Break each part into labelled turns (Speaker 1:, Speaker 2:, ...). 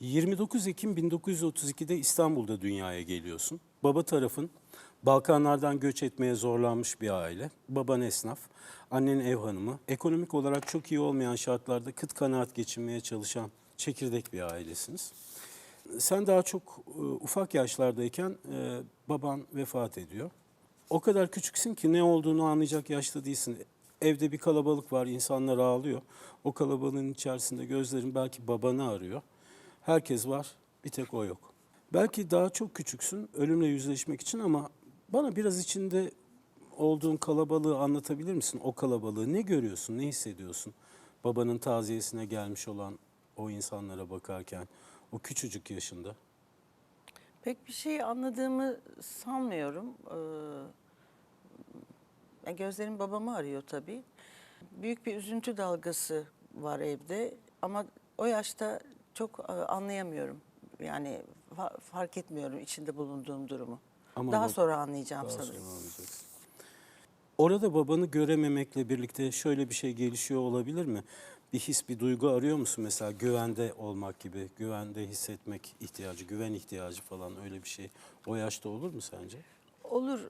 Speaker 1: 29 Ekim 1932'de İstanbul'da dünyaya geliyorsun. Baba tarafın Balkanlardan göç etmeye zorlanmış bir aile. Baban esnaf, annen ev hanımı. Ekonomik olarak çok iyi olmayan şartlarda kıt kanaat geçinmeye çalışan çekirdek bir ailesiniz. Sen daha çok e, ufak yaşlardayken e, baban vefat ediyor. O kadar küçüksün ki ne olduğunu anlayacak yaşta değilsin. Evde bir kalabalık var, insanlar ağlıyor. O kalabalığın içerisinde gözlerin belki babanı arıyor. Herkes var, bir tek o yok. Belki daha çok küçüksün ölümle yüzleşmek için ama bana biraz içinde olduğun kalabalığı anlatabilir misin? O kalabalığı ne görüyorsun, ne hissediyorsun? Babanın taziyesine gelmiş olan o insanlara bakarken, o küçücük yaşında.
Speaker 2: Pek bir şey anladığımı sanmıyorum. Ee, gözlerim babamı arıyor tabii. Büyük bir üzüntü dalgası var evde ama o yaşta çok e, anlayamıyorum. Yani fa- fark etmiyorum içinde bulunduğum durumu.
Speaker 1: Ama
Speaker 2: Daha
Speaker 1: bak-
Speaker 2: sonra anlayacağım
Speaker 1: Daha
Speaker 2: sanırım.
Speaker 1: sonra anlayacaksın. Orada babanı görememekle birlikte şöyle bir şey gelişiyor olabilir mi? Bir his, bir duygu arıyor musun mesela güvende olmak gibi, güvende hissetmek ihtiyacı, güven ihtiyacı falan öyle bir şey o yaşta olur mu sence?
Speaker 2: Olur.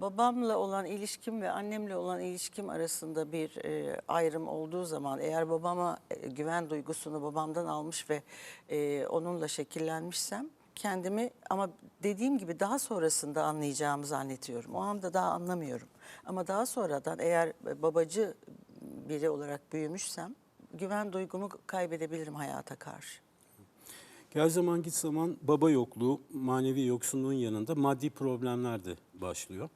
Speaker 2: E, babamla olan ilişkim ve annemle olan ilişkim arasında bir e, ayrım olduğu zaman eğer babama e, güven duygusunu babamdan almış ve e, onunla şekillenmişsem kendimi ama dediğim gibi daha sonrasında anlayacağımı zannediyorum. O anda daha anlamıyorum. Ama daha sonradan eğer babacı biri olarak büyümüşsem güven duygumu kaybedebilirim hayata karşı.
Speaker 1: Gel zaman git zaman baba yokluğu, manevi yoksunluğun yanında maddi problemler de başlıyor.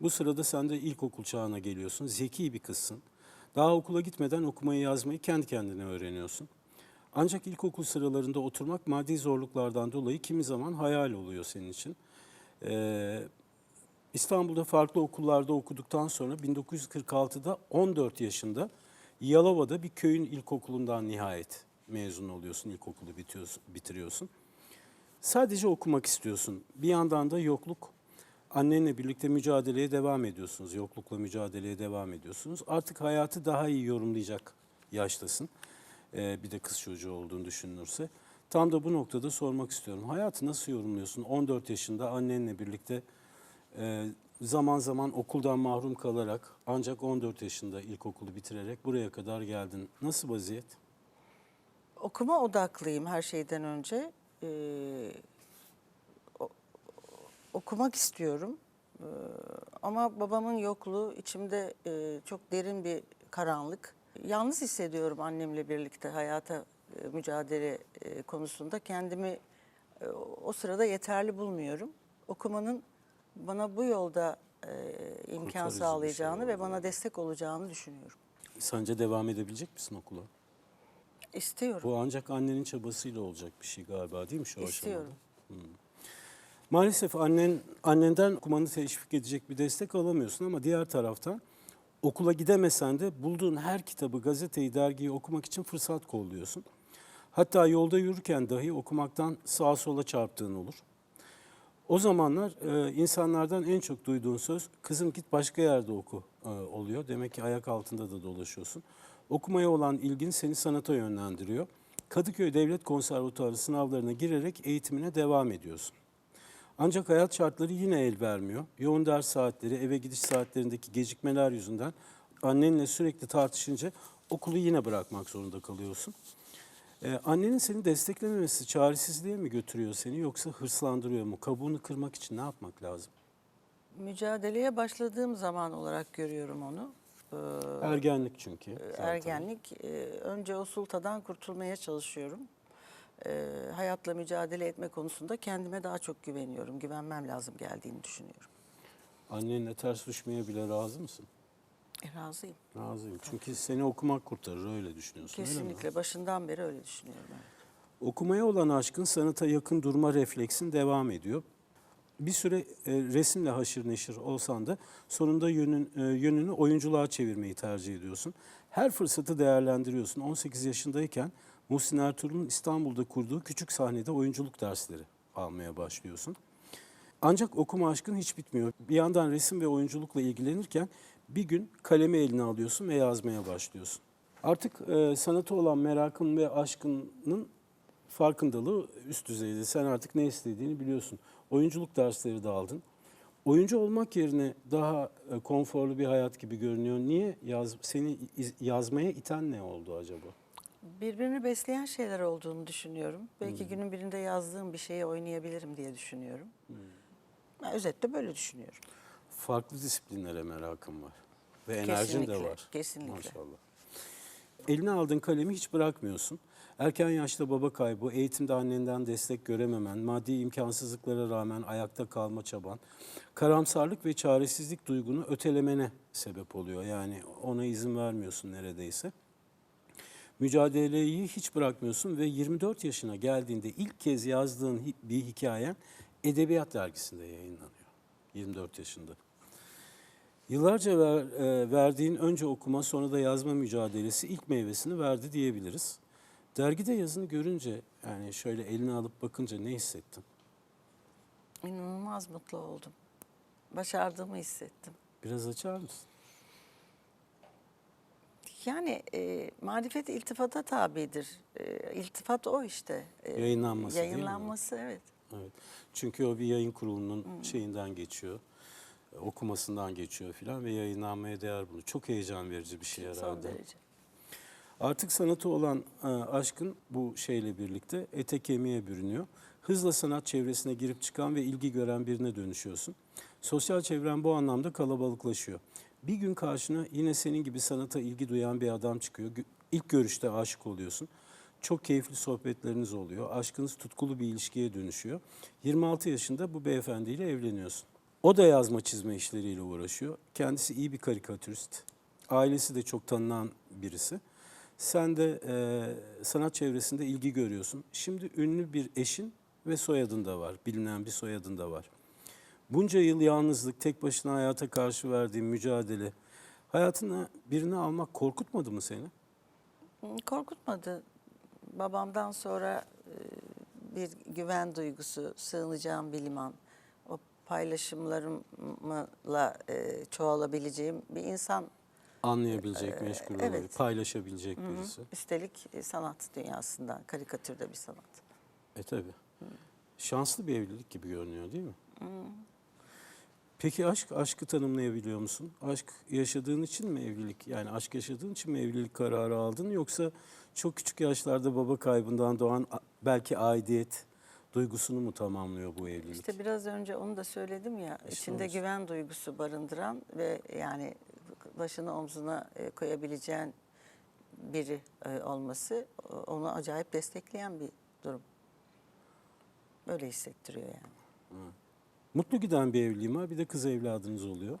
Speaker 1: Bu sırada sen de ilkokul çağına geliyorsun. Zeki bir kızsın. Daha okula gitmeden okumayı yazmayı kendi kendine öğreniyorsun. Ancak ilkokul sıralarında oturmak maddi zorluklardan dolayı kimi zaman hayal oluyor senin için. Ee, İstanbul'da farklı okullarda okuduktan sonra 1946'da 14 yaşında Yalova'da bir köyün ilkokulundan nihayet mezun oluyorsun, ilkokulu bitiyorsun, bitiriyorsun. Sadece okumak istiyorsun. Bir yandan da yokluk. Annenle birlikte mücadeleye devam ediyorsunuz. Yoklukla mücadeleye devam ediyorsunuz. Artık hayatı daha iyi yorumlayacak yaştasın. Ee, bir de kız çocuğu olduğunu düşünülürse. Tam da bu noktada sormak istiyorum. Hayatı nasıl yorumluyorsun? 14 yaşında annenle birlikte e, zaman zaman okuldan mahrum kalarak ancak 14 yaşında ilkokulu bitirerek buraya kadar geldin. Nasıl vaziyet?
Speaker 2: Okuma odaklıyım her şeyden önce. Ee, okumak istiyorum. Ee, ama babamın yokluğu içimde e, çok derin bir karanlık. Yalnız hissediyorum annemle birlikte hayata e, mücadele e, konusunda. Kendimi e, o sırada yeterli bulmuyorum. Okumanın bana bu yolda e, imkan
Speaker 1: Kurtarıcı şey
Speaker 2: sağlayacağını ve
Speaker 1: olduğunu.
Speaker 2: bana destek olacağını düşünüyorum.
Speaker 1: Sence devam edebilecek misin okula?
Speaker 2: İstiyorum.
Speaker 1: Bu ancak annenin çabasıyla olacak bir şey galiba değil mi şu
Speaker 2: İstiyorum.
Speaker 1: aşamada? Maalesef annen annenden okumanı teşvik edecek bir destek alamıyorsun ama diğer taraftan okula gidemesen de bulduğun her kitabı, gazeteyi, dergiyi okumak için fırsat kolluyorsun. Hatta yolda yürürken dahi okumaktan sağa sola çarptığın olur. O zamanlar e, insanlardan en çok duyduğun söz kızım git başka yerde oku e, oluyor. Demek ki ayak altında da dolaşıyorsun. Okumaya olan ilgin seni sanata yönlendiriyor. Kadıköy Devlet Konservatuarı sınavlarına girerek eğitimine devam ediyorsun. Ancak hayat şartları yine el vermiyor. Yoğun ders saatleri, eve gidiş saatlerindeki gecikmeler yüzünden annenle sürekli tartışınca okulu yine bırakmak zorunda kalıyorsun. Ee, annenin seni desteklememesi çaresizliğe mi götürüyor seni yoksa hırslandırıyor mu? Kabuğunu kırmak için ne yapmak lazım?
Speaker 2: Mücadeleye başladığım zaman olarak görüyorum onu. Ee,
Speaker 1: Ergenlik çünkü. zaten.
Speaker 2: ergenlik. Ee, önce o sultadan kurtulmaya çalışıyorum. Ee, hayatla mücadele etme konusunda kendime daha çok güveniyorum. Güvenmem lazım geldiğini düşünüyorum.
Speaker 1: Annenle ters düşmeye bile razı mısın?
Speaker 2: E, razıyım.
Speaker 1: Razıyım. Çünkü seni okumak kurtarır öyle düşünüyorsun öyle mi?
Speaker 2: Kesinlikle başından beri öyle düşünüyorum. evet.
Speaker 1: Okumaya olan aşkın sanata yakın durma refleksin devam ediyor. Bir süre e, resimle haşır neşir olsan da sonunda yönün, e, yönünü oyunculuğa çevirmeyi tercih ediyorsun. Her fırsatı değerlendiriyorsun. 18 yaşındayken Muhsin Ertuğrul'un İstanbul'da kurduğu küçük sahnede oyunculuk dersleri almaya başlıyorsun. Ancak okuma aşkın hiç bitmiyor. Bir yandan resim ve oyunculukla ilgilenirken bir gün kalemi eline alıyorsun ve yazmaya başlıyorsun. Artık e, sanata olan merakın ve aşkının farkındalığı üst düzeyde. Sen artık ne istediğini biliyorsun. Oyunculuk dersleri de aldın. Oyuncu olmak yerine daha e, konforlu bir hayat gibi görünüyor. Niye yaz, seni iz- yazmaya iten ne oldu acaba?
Speaker 2: Birbirini besleyen şeyler olduğunu düşünüyorum. Belki günün birinde yazdığım bir şeyi oynayabilirim diye düşünüyorum. Ben özetle böyle düşünüyorum.
Speaker 1: Farklı disiplinlere merakım var. Ve enerjin de var.
Speaker 2: kesinlikle.
Speaker 1: Maşallah. Eline aldığın kalemi hiç bırakmıyorsun. Erken yaşta baba kaybı, eğitimde annenden destek görememen, maddi imkansızlıklara rağmen ayakta kalma çaban, karamsarlık ve çaresizlik duygunu ötelemene sebep oluyor. Yani ona izin vermiyorsun neredeyse. Mücadeleyi hiç bırakmıyorsun ve 24 yaşına geldiğinde ilk kez yazdığın bir hikayen Edebiyat Dergisi'nde yayınlanıyor. 24 yaşında. Yıllarca ver- e, verdiğin önce okuma sonra da yazma mücadelesi ilk meyvesini verdi diyebiliriz. Dergide yazını görünce yani şöyle eline alıp bakınca ne hissettin?
Speaker 2: İnanılmaz mutlu oldum. Başardığımı hissettim.
Speaker 1: Biraz açar mısın?
Speaker 2: Yani e, marifet iltifata tabidir. E, iltifat o işte. E,
Speaker 1: Yayınlanması?
Speaker 2: Yayınlanması evet.
Speaker 1: Evet. Çünkü o bir yayın kurulunun şeyinden geçiyor. e, Okumasından geçiyor filan ve yayınlanmaya değer bunu. Çok heyecan verici bir şey
Speaker 2: Son
Speaker 1: herhalde.
Speaker 2: derece.
Speaker 1: Artık sanatı olan e, aşkın bu şeyle birlikte ete kemiğe bürünüyor. Hızla sanat çevresine girip çıkan ve ilgi gören birine dönüşüyorsun. Sosyal çevren bu anlamda kalabalıklaşıyor. Bir gün karşına yine senin gibi sanata ilgi duyan bir adam çıkıyor. İlk görüşte aşık oluyorsun. Çok keyifli sohbetleriniz oluyor. Aşkınız tutkulu bir ilişkiye dönüşüyor. 26 yaşında bu beyefendiyle evleniyorsun. O da yazma çizme işleriyle uğraşıyor. Kendisi iyi bir karikatürist. Ailesi de çok tanınan birisi. Sen de e, sanat çevresinde ilgi görüyorsun. Şimdi ünlü bir eşin ve soyadın da var. Bilinen bir soyadın da var. Bunca yıl yalnızlık, tek başına hayata karşı verdiğin mücadele, hayatına birini almak korkutmadı mı seni?
Speaker 2: Hı, Korkutmadı. Babamdan sonra e, bir güven duygusu, sığınacağım bir liman, o paylaşımlarımla e, çoğalabileceğim bir insan.
Speaker 1: Anlayabilecek, meşgul
Speaker 2: evet.
Speaker 1: olabilir, paylaşabilecek birisi.
Speaker 2: Üstelik e, sanat dünyasından, karikatürde bir sanat.
Speaker 1: E tabi. Şanslı bir evlilik gibi görünüyor değil mi? Peki aşk, aşkı tanımlayabiliyor musun? Aşk yaşadığın için mi evlilik, yani aşk yaşadığın için mi evlilik kararı aldın? Yoksa çok küçük yaşlarda baba kaybından doğan belki aidiyet duygusunu mu tamamlıyor bu evlilik?
Speaker 2: İşte biraz önce onu da söyledim ya,
Speaker 1: İşte
Speaker 2: içinde
Speaker 1: orası.
Speaker 2: güven duygusu barındıran ve yani başını omzuna e, koyabileceğin biri e, olması onu acayip destekleyen bir durum. Böyle hissettiriyor yani.
Speaker 1: Mutlu giden bir evliliğim var. Bir de kız evladınız oluyor.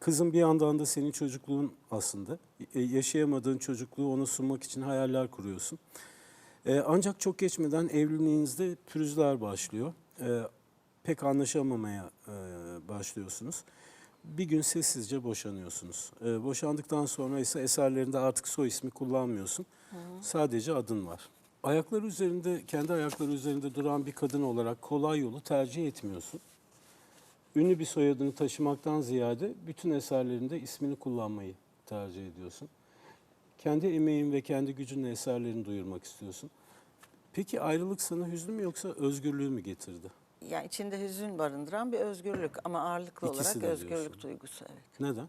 Speaker 1: Kızın bir yandan da senin çocukluğun aslında. E, yaşayamadığın çocukluğu ona sunmak için hayaller kuruyorsun. E, ancak çok geçmeden evliliğinizde pürüzler başlıyor. E, pek anlaşamamaya e, başlıyorsunuz. Bir gün sessizce boşanıyorsunuz. E, boşandıktan sonra ise eserlerinde artık soy ismi kullanmıyorsun. Sadece adın var. Ayakları üzerinde, kendi ayakları üzerinde duran bir kadın olarak kolay yolu tercih etmiyorsun. Ünlü bir soyadını taşımaktan ziyade bütün eserlerinde ismini kullanmayı tercih ediyorsun. Kendi emeğin ve kendi gücünle eserlerini duyurmak istiyorsun. Peki ayrılık sana hüznü mü yoksa özgürlüğü mü getirdi?
Speaker 2: Yani içinde hüzün barındıran bir özgürlük ama ağırlıklı
Speaker 1: İkisi
Speaker 2: olarak özgürlük
Speaker 1: diyorsun.
Speaker 2: duygusu. Evet.
Speaker 1: Neden?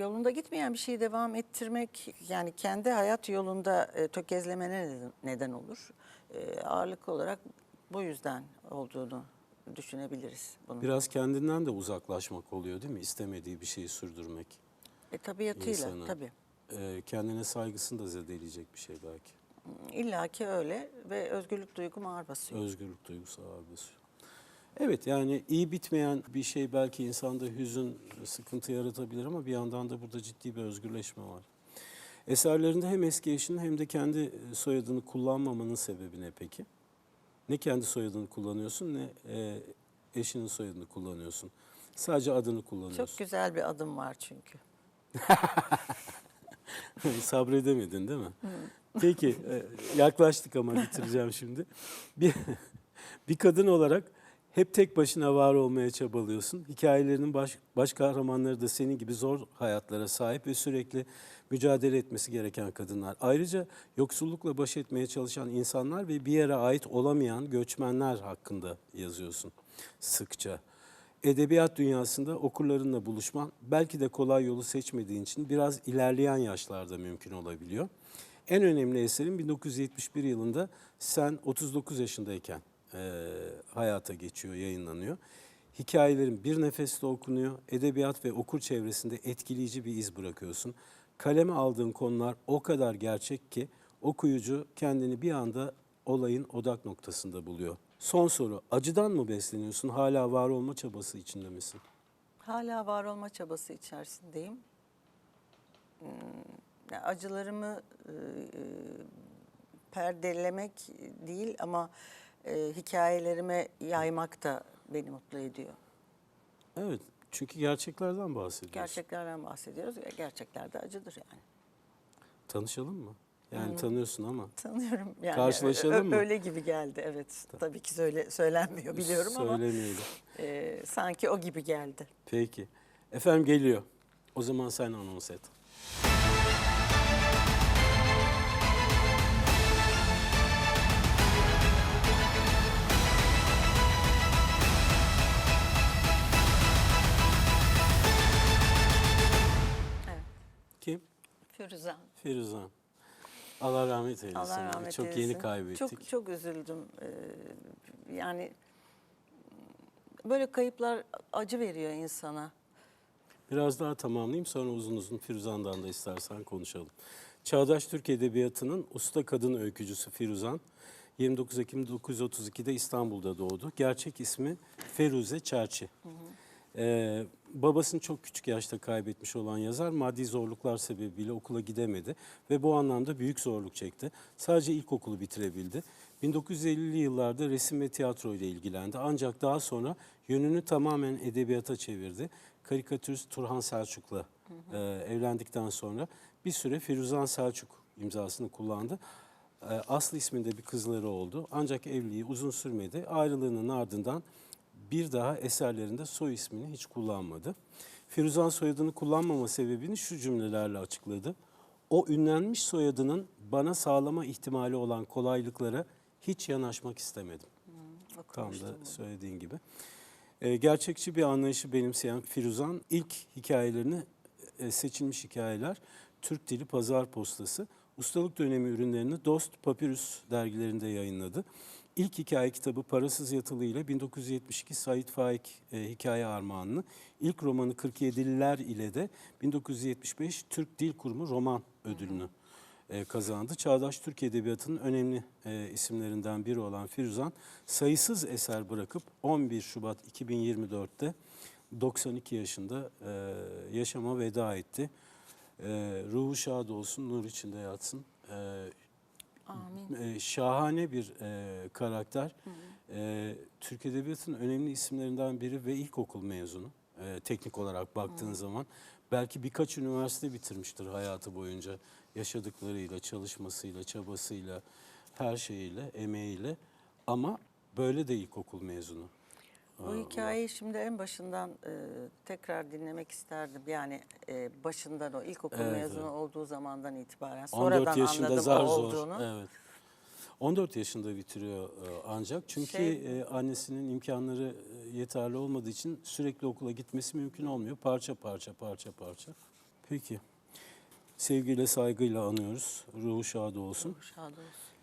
Speaker 2: Yolunda gitmeyen bir şeyi devam ettirmek yani kendi hayat yolunda e, tökezlemene neden, neden olur. E, ağırlıklı olarak bu yüzden olduğunu düşünebiliriz bunu.
Speaker 1: Biraz kendinden de uzaklaşmak oluyor değil mi? İstemediği bir şeyi sürdürmek.
Speaker 2: E, tabiatıyla
Speaker 1: insanı.
Speaker 2: tabii.
Speaker 1: Ee, kendine saygısını da zedeleyecek bir şey belki.
Speaker 2: İlla ki öyle ve özgürlük duygum ağır basıyor.
Speaker 1: Özgürlük duygusu ağır basıyor. Evet yani iyi bitmeyen bir şey belki insanda hüzün, sıkıntı yaratabilir ama bir yandan da burada ciddi bir özgürleşme var. Eserlerinde hem eski eşinin hem de kendi e, soyadını kullanmamanın sebebi ne peki? Ne kendi soyadını kullanıyorsun ne e, eşinin soyadını kullanıyorsun. Sadece adını kullanıyorsun.
Speaker 2: Çok güzel bir adım var çünkü.
Speaker 1: Sabredemedin değil mi? Peki e, yaklaştık ama bitireceğim şimdi. Bir, bir kadın olarak hep tek başına var olmaya çabalıyorsun. Hikayelerinin baş, baş kahramanları da senin gibi zor hayatlara sahip ve sürekli mücadele etmesi gereken kadınlar. Ayrıca yoksullukla baş etmeye çalışan insanlar ve bir yere ait olamayan göçmenler hakkında yazıyorsun sıkça. Edebiyat dünyasında okurlarınla buluşman belki de kolay yolu seçmediğin için biraz ilerleyen yaşlarda mümkün olabiliyor. En önemli eserin 1971 yılında sen 39 yaşındayken eee, hayata geçiyor, yayınlanıyor. Hikayelerin bir nefeste okunuyor. Edebiyat ve okur çevresinde etkileyici bir iz bırakıyorsun. Kaleme aldığın konular o kadar gerçek ki okuyucu kendini bir anda olayın odak noktasında buluyor. Son soru, acıdan mı besleniyorsun? Hala var olma çabası içinde misin?
Speaker 2: Hala var olma çabası içerisindeyim. Hmm, acılarımı e, e, perdelemek değil ama e, hikayelerime yaymak da beni mutlu ediyor.
Speaker 1: Evet, çünkü gerçeklerden bahsediyorsun.
Speaker 2: Gerçeklerden bahsediyoruz. ve Gerçekler de acıdır yani.
Speaker 1: Tanışalım mı? Yani tanıyorsun ama.
Speaker 2: Tanıyorum yani.
Speaker 1: Karşılaşalım mı?
Speaker 2: Öyle gibi geldi evet. Tabii ki söyle, söylenmiyor biliyorum ama
Speaker 1: Söylemeyelim.
Speaker 2: e, sanki o gibi geldi.
Speaker 1: Peki. Efendim geliyor. O zaman sen anons et. Kim?
Speaker 2: Firuzan.
Speaker 1: Firuzan. Allah rahmet eylesin.
Speaker 2: Allah rahmet
Speaker 1: Çok
Speaker 2: eylesin.
Speaker 1: yeni kaybettik.
Speaker 2: Çok çok üzüldüm. Ee, yani böyle kayıplar acı veriyor insana.
Speaker 1: Biraz daha tamamlayayım sonra uzun uzun Firuzan'dan da istersen konuşalım. Çağdaş Türk Edebiyatı'nın usta kadın öykücüsü Firuzan 29 Ekim 1932'de İstanbul'da doğdu. Gerçek ismi Feruze Çerçi. Ee, babasını çok küçük yaşta kaybetmiş olan yazar maddi zorluklar sebebiyle okula gidemedi ve bu anlamda büyük zorluk çekti. Sadece ilkokulu bitirebildi. 1950'li yıllarda resim ve tiyatro ile ilgilendi ancak daha sonra yönünü tamamen edebiyata çevirdi. Karikatürist Turhan Selçuk'la e, evlendikten sonra bir süre Firuzan Selçuk imzasını kullandı. E, Aslı isminde bir kızları oldu ancak evliliği uzun sürmedi. Ayrılığının ardından bir daha eserlerinde soy ismini hiç kullanmadı. Firuzan soyadını kullanmama sebebini şu cümlelerle açıkladı. O ünlenmiş soyadının bana sağlama ihtimali olan kolaylıklara hiç yanaşmak istemedim. Tam
Speaker 2: Okumuştum
Speaker 1: da söylediğin gibi. Ee, gerçekçi bir anlayışı benimseyen Firuzan ilk hikayelerini e, seçilmiş hikayeler Türk Dili Pazar Postası ustalık dönemi ürünlerini Dost Papyrus dergilerinde yayınladı. İlk hikaye kitabı Parasız Yatılı ile 1972 Sait Faik e, Hikaye Armağanını, ilk romanı 47'liler ile de 1975 Türk Dil Kurumu Roman Ödülünü e, kazandı. Çağdaş Türk Edebiyatı'nın önemli e, isimlerinden biri olan Firuzan sayısız eser bırakıp 11 Şubat 2024'te 92 yaşında e, yaşama veda etti. E, ruhu şad olsun, nur içinde yatsın. E,
Speaker 2: Amin.
Speaker 1: e, şahane bir e, karakter. E, Türk Edebiyatı'nın önemli isimlerinden biri ve ilkokul mezunu. E, teknik olarak baktığın zaman. Belki birkaç üniversite bitirmiştir hayatı boyunca. Yaşadıklarıyla, çalışmasıyla, çabasıyla, her şeyiyle, emeğiyle. Ama böyle de ilkokul mezunu.
Speaker 2: Bu hikayeyi şimdi en başından e, tekrar dinlemek isterdim. Yani e, başından o ilkokul
Speaker 1: Evet,
Speaker 2: mezunu
Speaker 1: evet.
Speaker 2: olduğu zamandan itibaren.
Speaker 1: 14
Speaker 2: Sonradan
Speaker 1: yaşında
Speaker 2: anladım
Speaker 1: zar zor.
Speaker 2: olduğunu.
Speaker 1: Evet. 14 yaşında bitiriyor e, ancak çünkü
Speaker 2: Şey-
Speaker 1: e, annesinin imkanları e, yeterli olmadığı için sürekli okula gitmesi mümkün olmuyor. Parça parça parça parça. Peki. Sevgiyle saygıyla anıyoruz. Ruhu şad olsun.
Speaker 2: Şad olsun.